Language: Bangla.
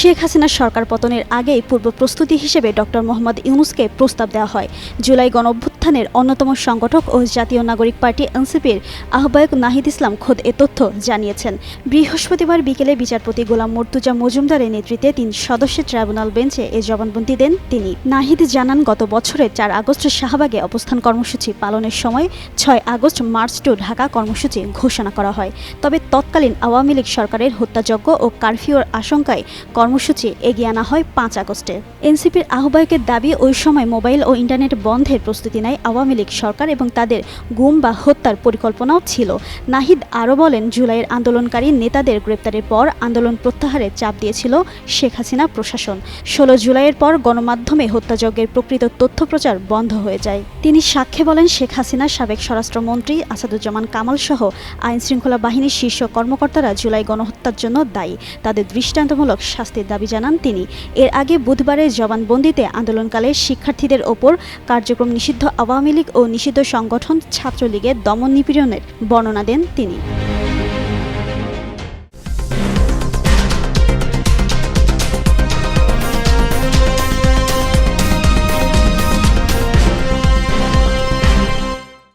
শেখ হাসিনার সরকার পতনের আগেই পূর্ব প্রস্তুতি হিসেবে ডক্টর মোহাম্মদ ইউনুসকে প্রস্তাব দেওয়া হয়। জুলাই গণ অভ্যুত্থানের অন্যতম সংগঠক ও জাতীয় নাগরিক পার্টি এনসিপির আহ্বায়ক নাহিদ ইসলাম খোদ এ তথ্য জানিয়েছেন। বৃহস্পতিবার বিকেলে বিচারপতি গোলাম মর্তুজা মজুমদারের নেতৃত্বে তিন সদস্যের ট্রাইব্যুনাল বেঞ্চে এ জবানবন্দি দেন তিনি। নাহিদ জানান, গত বছরের চার আগস্ট শাহবাগে অবস্থান কর্মসূচি পালনের সময় ছয় আগস্ট মার্চ টু ঢাকা কর্মসূচি ঘোষণা করা হয়। তবে তৎকালীন আওয়ামী লীগ সরকারের হত্যাযজ্ঞ ও কারফিউর আশঙ্কায় কর্মসূচি এগিয়ে আনা হয় পাঁচ আগস্টে। এনসিপির আহ্বায়কের দাবি, ওই সময় মোবাইল ও ইন্টারনেট বন্ধের প্রস্তুতি নেয় আওয়ামী লীগ সরকার এবং তাদের গুম বা হত্যার পরিকল্পনাও ছিল। নাহিদ আরও বলেন, জুলাইয়ের আন্দোলনকারী নেতাদের গ্রেপ্তারের পর আন্দোলন প্রত্যাহারে চাপ দিয়েছিল শেখ হাসিনা প্রশাসন। ষোলো জুলাইয়ের পর গণমাধ্যমে হত্যাযজ্ঞের প্রকৃত তথ্য প্রচার বন্ধ হয়ে যায়। তিনি সাক্ষ্যে বলেন, শেখ হাসিনা, সাবেক স্বরাষ্ট্রমন্ত্রী আসাদুজ্জামান কামাল সহ আইন শৃঙ্খলা বাহিনীর শীর্ষ কর্মকর্তারা জুলাই গণহত্যার জন্য দায়ী। তাদের দৃষ্টান্তমূলক শাস্তির দাবি জানান তিনি। এর আগে বুধবারের জবানবন্দিতে আন্দোলনকালে শিক্ষার্থীদের ওপর কার্যক্রম নিষিদ্ধ আওয়ামী লীগ ও নিষিদ্ধ সংগঠন ছাত্রলীগের দমন নিপীড়নের বর্ণনা দেন তিনি।